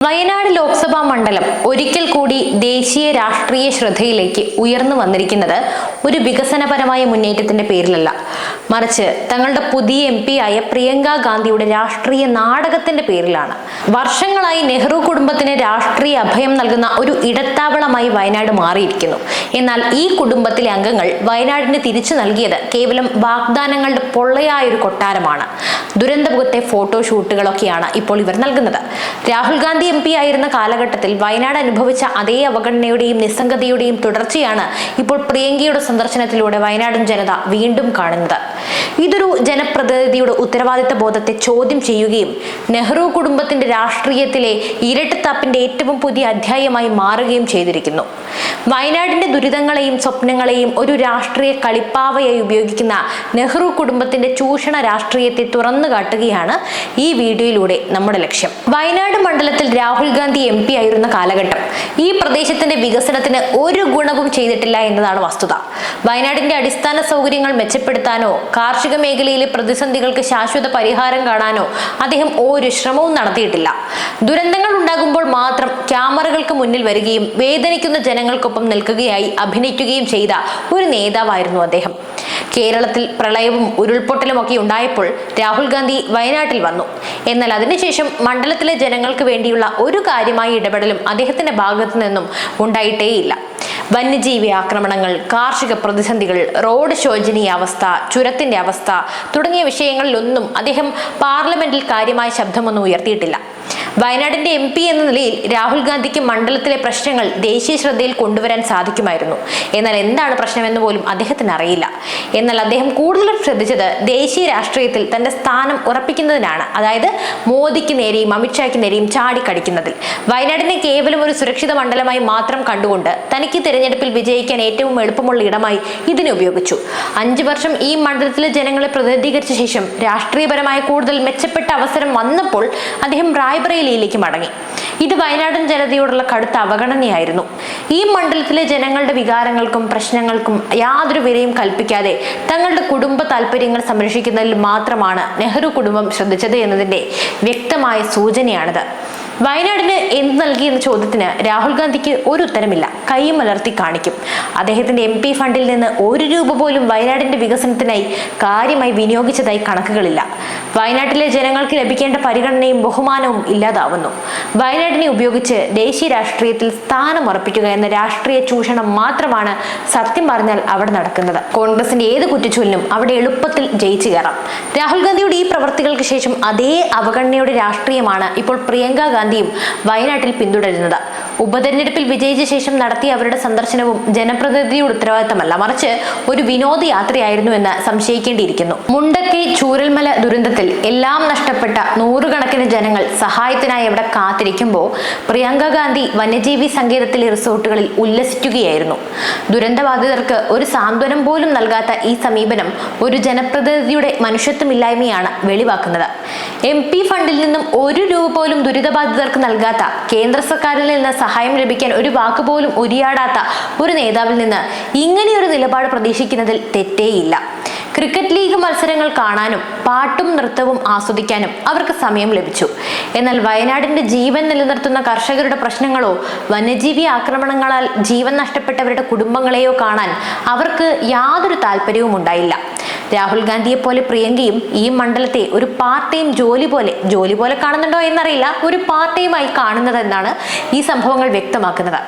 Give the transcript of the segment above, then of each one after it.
വയനാട് ലോക്സഭാ മണ്ഡലം ഒരിക്കൽ കൂടി ദേശീയ രാഷ്ട്രീയ ശ്രദ്ധയിലേക്ക് ഉയർന്നു വന്നിരിക്കുന്നത് ഒരു വികസനപരമായ മുന്നേറ്റത്തിന്റെ പേരിലല്ല. മറിച്ച് തങ്ങളുടെ പുതിയ എം പി ആയ പ്രിയങ്ക ഗാന്ധിയുടെ രാഷ്ട്രീയ നാടകത്തിന്റെ പേരിലാണ്. വർഷങ്ങളായി നെഹ്റു കുടുംബത്തിന് രാഷ്ട്രീയ അഭയം നൽകുന്ന ഒരു ഇടത്താവളമായി വയനാട് മാറിയിരിക്കുന്നു. എന്നാൽ ഈ കുടുംബത്തിലെ അംഗങ്ങൾ വയനാടിന് തിരിച്ചു നൽകിയത് കേവലം വാഗ്ദാനങ്ങളുടെ പൊള്ളയായ ഒരു കൊട്ടാരമാണ്. ദുരന്തമുഖത്തെ ഫോട്ടോഷൂട്ടുകളൊക്കെയാണ് ഇപ്പോൾ ഇവർ നൽകുന്നത്. രാഹുൽ ഗാന്ധി എം പി ആയിരുന്ന കാലഘട്ടത്തിൽ വയനാട് അനുഭവിച്ച അതേ അവഗണനയുടെയും നിസ്സംഗതയുടെയും തുടർച്ചയാണ് ഇപ്പോൾ പ്രിയങ്കയുടെ സന്ദർശനത്തിലൂടെ വയനാടൻ ജനത വീണ്ടും കാണുന്നത്. ഇതൊരു ജനപ്രതിനിധിയുടെ ഉത്തരവാദിത്ത ബോധത്തെ ചോദ്യം ചെയ്യുകയും നെഹ്റു കുടുംബത്തിന്റെ രാഷ്ട്രീയത്തിലെ ഇരട്ടത്താപ്പിന്റെ ഏറ്റവും പുതിയ അധ്യായമായി മാറുകയും ചെയ്തിരിക്കുന്നു. വയനാടിന്റെ ദുരിതങ്ങളെയും സ്വപ്നങ്ങളെയും ഒരു രാഷ്ട്രീയ കളിപ്പാവയായി ഉപയോഗിക്കുന്ന നെഹ്റു കുടുംബത്തിന്റെ ചൂഷണ രാഷ്ട്രീയത്തെ തുറന്നു കാട്ടുകയാണ് ഈ വീഡിയോയിലൂടെ നമ്മുടെ ലക്ഷ്യം. വയനാട് മണ്ഡലത്തിൽ രാഹുൽ ഗാന്ധി എം പി ആയിരുന്ന കാലഘട്ടം. ഈ പ്രദേശത്തിന്റെ വികസനത്തിന് ഒരു ഗുണവും ചെയ്തിട്ടില്ല എന്നതാണ് വസ്തുത. വയനാടിന്റെ അടിസ്ഥാന സൗകര്യങ്ങൾ മെച്ചപ്പെടുത്താനോ കാർഷിക മേഖലയിലെ പ്രതിസന്ധികൾക്ക് ശാശ്വത പരിഹാരം കാണാനോ അദ്ദേഹം ഒരു ശ്രമവും നടത്തിയിട്ടില്ല. ദുരന്തങ്ങൾ ഉണ്ടാകുമ്പോൾ മാത്രം ക്യാമറകൾക്ക് മുന്നിൽ വരികയും വേദനിക്കുന്ന ജനങ്ങൾക്കൊപ്പം നിൽക്കുകയായി അഭിനയിക്കുകയും ചെയ്ത ഒരു നേതാവായിരുന്നു അദ്ദേഹം. കേരളത്തിൽ പ്രളയവും ഉരുൾപൊട്ടലും ഒക്കെ ഉണ്ടായപ്പോൾ രാഹുൽ ഗാന്ധി വയനാട്ടിൽ വന്നു. എന്നാൽ അതിനുശേഷം മണ്ഡലത്തിലെ ജനങ്ങൾക്ക് വേണ്ടിയുള്ള ഒരു കാര്യമായ ഇടപെടലും അദ്ദേഹത്തിന്റെ ഭാഗത്തു നിന്നും ഉണ്ടായിട്ടേയില്ല. വന്യജീവി ആക്രമണങ്ങൾ കാർഷിക പ്രതിസന്ധികൾ റോഡ് ശോചനീയാവസ്ഥ ചുരത്തിന്റെ അവസ്ഥ തുടങ്ങിയ വിഷയങ്ങളിലൊന്നും അദ്ദേഹം പാർലമെന്റിൽ കാര്യമായ ശബ്ദമൊന്നും ഉയർത്തിയിട്ടില്ല. വയനാടിന്റെ എം പി എന്ന നിലയിൽ രാഹുൽ ഗാന്ധിക്ക് മണ്ഡലത്തിലെ പ്രശ്നങ്ങൾ ദേശീയ ശ്രദ്ധയിൽ കൊണ്ടുവരാൻ സാധിക്കുമായിരുന്നു. എന്നാൽ എന്താണ് പ്രശ്നമെന്ന് പോലും അദ്ദേഹത്തിന് അറിയില്ല. എന്നാൽ അദ്ദേഹം കൂടുതലും ശ്രദ്ധിച്ചത് ദേശീയ രാഷ്ട്രീയത്തിൽ തന്റെ സ്ഥാനം ഉറപ്പിക്കുന്നതിനാണ്. അതായത് മോദിക്ക് നേരെയും അമിത്ഷായ്ക്ക് നേരെയും ചാടിക്കടിക്കുന്നതിൽ. വയനാടിനെ കേവലം ഒരു സുരക്ഷിത മണ്ഡലമായി മാത്രം കണ്ടുകൊണ്ട് തനിക്ക് തിരഞ്ഞെടുപ്പിൽ വിജയിക്കാൻ ഏറ്റവും എളുപ്പമുള്ള ഇടമായി ഇതിനെ ഉപയോഗിച്ചു. അഞ്ചു വർഷം ഈ മണ്ഡലത്തിലെ ജനങ്ങളെ പ്രതിനിധീകരിച്ച ശേഷം രാഷ്ട്രീയപരമായ കൂടുതൽ മെച്ചപ്പെട്ട അവസരം വന്നപ്പോൾ അദ്ദേഹം റായ്ബറേലിയിലേക്ക് മടങ്ങി. ഇത് വയനാടൻ ജനതയോടുള്ള കടുത്ത അവഗണനയായിരുന്നു. ഈ മണ്ഡലത്തിലെ ജനങ്ങളുടെ വികാരങ്ങൾക്കും പ്രശ്നങ്ങൾക്കും യാതൊരു വിലയും കൽപ്പിക്കാതെ തങ്ങളുടെ കുടുംബ താല്പര്യങ്ങൾ സംരക്ഷിക്കുന്നതിൽ മാത്രമാണ് നെഹ്റു കുടുംബം ശ്രദ്ധിച്ചത് എന്നതിന്റെ വ്യക്തമായ സൂചനയാണിത്. വയനാടിന് എന്ത് നൽകി എന്ന ചോദ്യത്തിന് രാഹുൽ ഗാന്ധിക്ക് ഒരു ഉത്തരമില്ല. കൈയും മലർത്തി കാണിക്കും. അദ്ദേഹത്തിന്റെ എം പി ഫണ്ടിൽ നിന്ന് ഒരു രൂപ പോലും വയനാടിന്റെ വികസനത്തിനായി കാര്യമായി വിനിയോഗിച്ചതായി കണക്കുകളില്ല. വയനാട്ടിലെ ജനങ്ങൾക്ക് ലഭിക്കേണ്ട പരിഗണനയും ബഹുമാനവും ഇല്ലാതാവുന്നു. വയനാടിനെ ഉപയോഗിച്ച് ദേശീയ രാഷ്ട്രീയത്തിൽ സ്ഥാനം ഉറപ്പിക്കുക എന്ന രാഷ്ട്രീയ ചൂഷണം മാത്രമാണ് സത്യം പറഞ്ഞാൽ അവിടെ നടക്കുന്നത്. കോൺഗ്രസിന്റെ ഏത് കുറ്റച്ചൊല്ലിനും അവിടെ എളുപ്പത്തിൽ ജയിച്ചു കയറാം. രാഹുൽ ഗാന്ധിയുടെ ഈ പ്രവർത്തികൾക്ക് ശേഷം അതേ അവഗണനയുടെ രാഷ്ട്രീയമാണ് ഇപ്പോൾ പ്രിയങ്ക ഗാന്ധിയും വയനാട്ടിൽ പിന്തുടരുന്നത്. ഉപതെരഞ്ഞെടുപ്പിൽ വിജയിച്ച ശേഷം നടത്തിയ അവരുടെ സന്ദർശനവും ജനപ്രതിനിധിയുടെ ഉത്തരവാദിത്തമല്ല. മറിച്ച് ഒരു വിനോദയാത്രയായിരുന്നു എന്ന് സംശയിക്കേണ്ടിയിരിക്കുന്നു. മുണ്ടക്കൈ ചൂരൽമല ദുരന്തത്തിൽ എല്ലാം നഷ്ടപ്പെട്ട നൂറുകണക്കിന് ജനങ്ങൾ സഹായത്തിനായി അവിടെ കാത്തിരിക്കുമ്പോൾ പ്രിയങ്ക ഗാന്ധി വന്യജീവി സങ്കേതത്തിലെ റിസോർട്ടുകളിൽ ഉല്ലസിക്കുകയായിരുന്നു. ദുരന്തബാധിതർക്ക് ഒരു സാന്ത്വനം പോലും നൽകാത്ത ഈ സമീപനം ഒരു ജനപ്രതിനിധിയുടെ മനുഷ്യത്വമില്ലായ്മയാണ് വെളിവാക്കുന്നത്. എം പി ഫണ്ടിൽ നിന്നും ഒരു രൂപ പോലും ദുരിതബാധിതർക്ക് നൽകാത്ത കേന്ദ്ര സർക്കാരിൽ നിന്ന് സഹായം ലഭിക്കാൻ ഒരു വാക്ക് പോലും ഉരിയാടാത്ത ഒരു നേതാവിൽ നിന്ന് ഇങ്ങനെയൊരു നിലപാട് പ്രതീക്ഷിക്കുന്നതിൽ തെറ്റേയില്ല. ക്രിക്കറ്റ് ലീഗ് മത്സരങ്ങൾ കാണാനും പാട്ടും നൃത്തവും ആസ്വദിക്കാനും അവർക്ക് സമയം ലഭിച്ചു. എന്നാൽ വയനാടിന്റെ ജീവൻ നിലനിർത്തുന്ന കർഷകരുടെ പ്രശ്നങ്ങളോ വന്യജീവി ആക്രമണങ്ങളാൽ ജീവൻ നഷ്ടപ്പെട്ടവരുടെ കുടുംബങ്ങളെയോ കാണാൻ അവർക്ക് യാതൊരു താല്പര്യവും ഉണ്ടായില്ല രാഹുൽ ഗാന്ധിയെ പോലെ പ്രിയങ്കയും ഈ മണ്ഡലത്തെ ഒരു പാർട്ട് ടൈം ജോലി പോലെ ജോലി പോലെ കാണുന്നുണ്ടോ എന്നറിയില്ല ഒരു പാർട്ട് ടൈമായി കാണുന്നതെന്നാണ് ഈ സംഭവങ്ങൾ വ്യക്തമാക്കുന്നത്.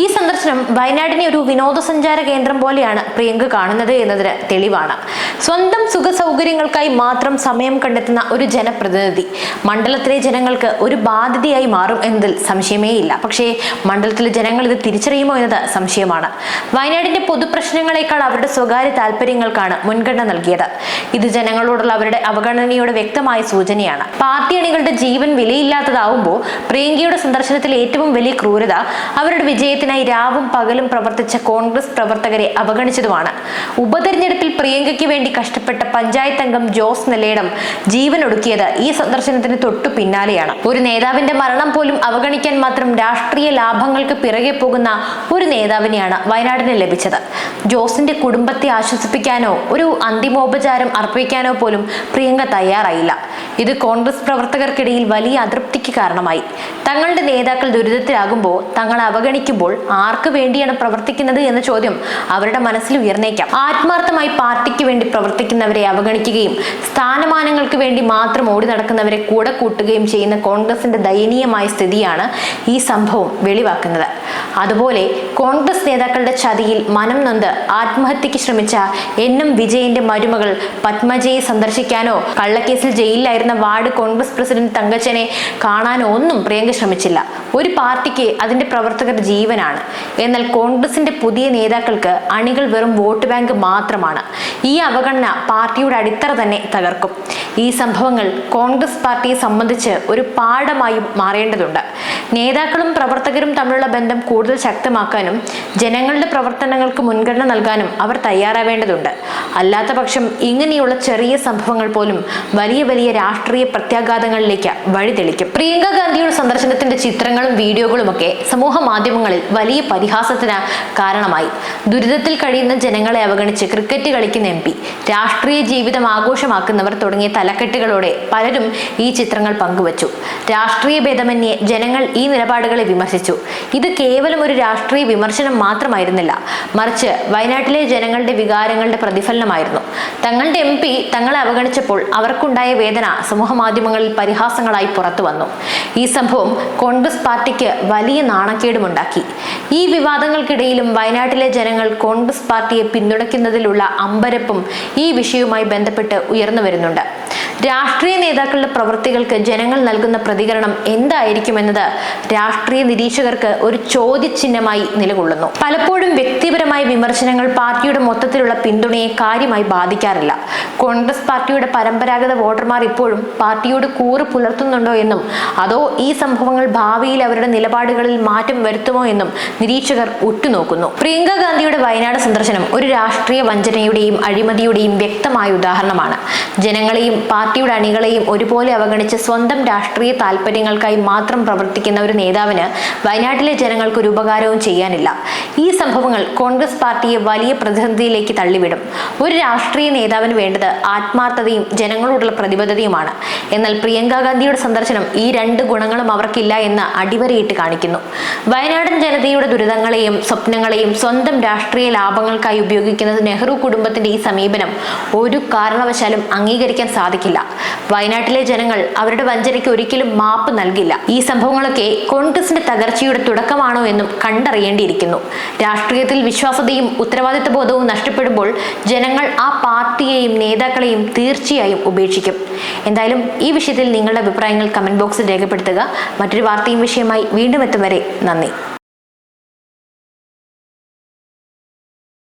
ഈ സന്ദർശനം വയനാടിനെ ഒരു വിനോദസഞ്ചാര കേന്ദ്രം പോലെയാണ് പ്രിയങ്ക കാണുന്നത് എന്നതിന് തെളിവാണ്. സ്വന്തം സുഖ സൗകര്യങ്ങൾക്കായി മാത്രം സമയം കണ്ടെത്തുന്ന ഒരു ജനപ്രതിനിധി മണ്ഡലത്തിലെ ജനങ്ങൾക്ക് ഒരു ബാധ്യതയായി മാറും എന്നതിൽ സംശയമേ ഇല്ല പക്ഷേ മണ്ഡലത്തിലെ ജനങ്ങൾ ഇത് തിരിച്ചറിയുമോ എന്നത് സംശയമാണ്. വയനാടിന്റെ പൊതുപ്രശ്നങ്ങളെക്കാൾ അവരുടെ സ്വകാര്യ താല്പര്യങ്ങൾക്കാണ് മുൻഗണന നൽകിയത്. ഇത് ജനങ്ങളോടുള്ള അവരുടെ അവഗണനയുടെ വ്യക്തമായ സൂചനയാണ്. പാർട്ടി അണികളുടെ ജീവൻ വിലയില്ലാത്തതാവുമ്പോൾ പ്രിയങ്കയുടെ സന്ദർശനത്തിൽ ഏറ്റവും വലിയ ക്രൂരത അവരുടെ വിജയത്തിന് വോട്ടിനായി രാവും പകലും പ്രവർത്തിച്ച കോൺഗ്രസ് പ്രവർത്തകരെ അവഗണിച്ചതുമാണ്. ഉപതെരഞ്ഞെടുപ്പിൽ പ്രിയങ്കയ്ക്ക് വേണ്ടി കഷ്ടപ്പെട്ട പഞ്ചായത്ത് അംഗം ജോസ് നെല്ലേടം ജീവനൊടുക്കിയത് ഈ സന്ദർശനത്തിന് തൊട്ടു പിന്നാലെയാണ്. ഒരു നേതാവിന്റെ മരണം പോലും അവഗണിക്കാൻ മാത്രം രാഷ്ട്രീയ ലാഭങ്ങൾക്ക് പിറകെ പോകുന്ന ഒരു നേതാവിനെയാണ് വയനാടിന് ലഭിച്ചത്. ജോസിന്റെ കുടുംബത്തെ ആശ്വസിപ്പിക്കാനോ ഒരു അന്തിമോപചാരം അർപ്പിക്കാനോ പോലും പ്രിയങ്ക തയ്യാറായില്ല. ഇത് കോൺഗ്രസ് പ്രവർത്തകർക്കിടയിൽ വലിയ അതൃപ്തിക്ക് കാരണമായി. തങ്ങളുടെ നേതാക്കൾ ദുരിതത്തിലാകുമ്പോൾ തങ്ങളെ അവഗണിക്കുമ്പോൾ ആർക്ക് വേണ്ടിയാണ് പ്രവർത്തിക്കുന്നത് എന്ന ചോദ്യം അവരുടെ മനസ്സിൽ ഉയർന്നേക്കാം. ആത്മാർത്ഥമായി പാർട്ടിക്ക് വേണ്ടി പ്രവർത്തിക്കുന്നവരെ അവഗണിക്കുകയും സ്ഥാനമാനങ്ങൾക്ക് വേണ്ടി മാത്രം ഓടി നടക്കുന്നവരെ കൂടെ കൂട്ടുകയും ചെയ്യുന്ന കോൺഗ്രസിന്റെ ദയനീയമായ സ്ഥിതിയാണ് ഈ സംഭവം വെളിവാക്കുന്നത്. അതുപോലെ കോൺഗ്രസ് നേതാക്കളുടെ ചതിയിൽ മനം നൊന്ത് ആത്മഹത്യക്ക് ശ്രമിച്ച എന്നും വിജയന്റെ മരുമകൾ പത്മജയെ സന്ദർശിക്കാനോ കള്ളക്കേസിൽ ജയിലിലായിരുന്ന വാർഡ് കോൺഗ്രസ് പ്രസിഡന്റ് തങ്കച്ചനെ കാണാനോ ഒന്നും പ്രിയങ്ക ശ്രമിച്ചില്ല. ഒരു പാർട്ടിക്ക് അതിന്റെ പ്രവർത്തകർ ജീവനാണ് എന്നാൽ കോൺഗ്രസിന്റെ പുതിയ നേതാക്കൾക്ക് അണികൾ വെറും വോട്ട് ബാങ്ക് മാത്രമാണ്. ഈ അവഗണന പാർട്ടിയുടെ അടിത്തറ തന്നെ തകർക്കും. ഈ സംഭവങ്ങൾ കോൺഗ്രസ് പാർട്ടിയെ സംബന്ധിച്ച് ഒരു പാഠമായും മാറേണ്ടതുണ്ട്. നേതാക്കളും പ്രവർത്തകരും തമ്മിലുള്ള ബന്ധം കൂടുതൽ ശക്തമാക്കാനും ജനങ്ങളുടെ പ്രവർത്തനങ്ങൾക്ക് മുൻഗണന നൽകാനും അവർ തയ്യാറാവേണ്ടതുണ്ട്. അല്ലാത്ത പക്ഷം ഇങ്ങനെയുള്ള ചെറിയ സംഭവങ്ങൾ പോലും വലിയ വലിയ രാഷ്ട്രീയ പ്രത്യാഘാതങ്ങളിലേക്ക് വഴിതെളിക്കും. പ്രിയങ്ക ഗാന്ധിയുടെ സന്ദർശനത്തിന്റെ ചിത്രങ്ങളും വീഡിയോകളും ഒക്കെ സമൂഹ മാധ്യമങ്ങളിൽ വലിയ പരിഹാസത്തിന് കാരണമായി. ദുരിതത്തിൽ കഴിയുന്ന ജനങ്ങളെ അവഗണിച്ച് ക്രിക്കറ്റ് കളിക്കുന്ന എം പി രാഷ്ട്രീയ ജീവിതം ആഘോഷമാക്കുന്നവർ തുടങ്ങിയ തലക്കെട്ടുകളോടെ പലരും ഈ ചിത്രങ്ങൾ പങ്കുവച്ചു. രാഷ്ട്രീയ ഭേദമന്യേ ജനങ്ങൾ ഈ നിലപാടുകളെ വിമർശിച്ചു. ഇത് കേവലം ഒരു രാഷ്ട്രീയ വിമർശനം മാത്രമായിരുന്നില്ല. മറിച്ച് വയനാട്ടിലെ ജനങ്ങളുടെ വികാരങ്ങളുടെ പ്രതിഫലനമായിരുന്നു. തങ്ങളുടെ എം പി തങ്ങളെ അവഗണിച്ചപ്പോൾ അവർക്കുണ്ടായ വേദന സമൂഹ മാധ്യമങ്ങളിൽ പരിഹാസങ്ങളായി പുറത്തു വന്നു. ഈ സംഭവം കോൺഗ്രസ് പാർട്ടിക്ക് വലിയ നാണക്കേടുമുണ്ടാക്കി. ഈ വിവാദങ്ങൾക്കിടയിലും വയനാട്ടിലെ ജനങ്ങൾ കോൺഗ്രസ് പാർട്ടിയെ പിന്തുണയ്ക്കുന്നതിലുള്ള അമ്പരപ്പും ഈ വിഷയവുമായി ബന്ധപ്പെട്ട് ഉയർന്നു വരുന്നുണ്ട്. രാഷ്ട്രീയ നേതാക്കളുടെ പ്രവൃത്തികൾക്ക് ജനങ്ങൾ നൽകുന്ന പ്രതികരണം എന്തായിരിക്കുമെന്നത് രാഷ്ട്രീയ നിരീക്ഷകർക്ക് ഒരു ചോദ്യചിഹ്നമായി നിലകൊള്ളുന്നു. പലപ്പോഴും വ്യക്തിപരമായ വിമർശനങ്ങൾ പാർട്ടിയുടെ മൊത്തത്തിലുള്ള പിന്തുണയെ കാര്യമായി ബാധിക്കാറില്ല. കോൺഗ്രസ് പാർട്ടിയുടെ പരമ്പരാഗത വോട്ടർമാർ ഇപ്പോഴും പാർട്ടിയോട് കൂറ് പുലർത്തുന്നുണ്ടോ എന്നും അതോ ഈ സംഭവങ്ങൾ ഭാവിയിൽ അവരുടെ നിലപാടുകളിൽ മാറ്റം വരുത്തുമോ എന്നും നിരീക്ഷകർ ഉറ്റുനോക്കുന്നു. പ്രിയങ്ക ഗാന്ധിയുടെ വയനാട് സന്ദർശനം ഒരു രാഷ്ട്രീയ വഞ്ചനയുടെയും അഴിമതിയുടെയും വ്യക്തമായ ഉദാഹരണമാണ്. ജനങ്ങളെയും പാർട്ടിയുടെ അണികളെയും ഒരുപോലെ അവഗണിച്ച് സ്വന്തം രാഷ്ട്രീയ താല്പര്യങ്ങൾക്കായി മാത്രം പ്രവർത്തിക്കുന്ന ഒരു നേതാവിന് വയനാട്ടിലെ ജനങ്ങൾക്ക് ഒരു ഉപകാരവും ചെയ്യാനില്ല. ഈ സംഭവങ്ങൾ കോൺഗ്രസ് പാർട്ടിയെ വലിയ പ്രതിസന്ധിയിലേക്ക് തള്ളിവിടും. ഒരു രാഷ്ട്രീയ നേതാവിന് വേണ്ടത് ആത്മാർത്ഥതയും ജനങ്ങളോടുള്ള പ്രതിബദ്ധതയുമാണ്. എന്നാൽ പ്രിയങ്ക ഗാന്ധിയുടെ സന്ദർശനം ഈ രണ്ട് ഗുണങ്ങളും അവർക്കില്ല എന്ന് അടിവരയിട്ട് കാണിക്കുന്നു. വയനാടൻ ജനതയുടെ ദുരിതങ്ങളെയും സ്വപ്നങ്ങളെയും സ്വന്തം രാഷ്ട്രീയ ലാഭങ്ങൾക്കായി ഉപയോഗിക്കുന്ന നെഹ്റു കുടുംബത്തിന്റെ ഈ സമീപനം ഒരു കാരണവശാലും അംഗീകരിക്കാൻ സാധിക്കില്ല. വയനാട്ടിലെ ജനങ്ങൾ അവരുടെ വഞ്ചനയ്ക്ക് ഒരിക്കലും മാപ്പ് നൽകില്ല. ഈ സംഭവങ്ങളൊക്കെ കോൺഗ്രസിന്റെ തകർച്ചയുടെ തുടക്കമാണോ എന്നും കണ്ടറിയേണ്ടിയിരിക്കുന്നു. രാഷ്ട്രീയത്തിൽ വിശ്വാസതയും ഉത്തരവാദിത്വ ബോധവും നഷ്ടപ്പെടുമ്പോൾ ജനങ്ങൾ ആ പാർട്ടിയെയും നേതാക്കളെയും തീർച്ചയായും ഉപേക്ഷിക്കും. എന്തായാലും ഈ വിഷയത്തിൽ നിങ്ങളുടെ അഭിപ്രായങ്ങൾ കമന്റ് ബോക്സിൽ രേഖപ്പെടുത്തുക. മറ്റൊരു വാർത്തയും വിഷയമായി വീണ്ടും എത്തും വരെ നന്ദി.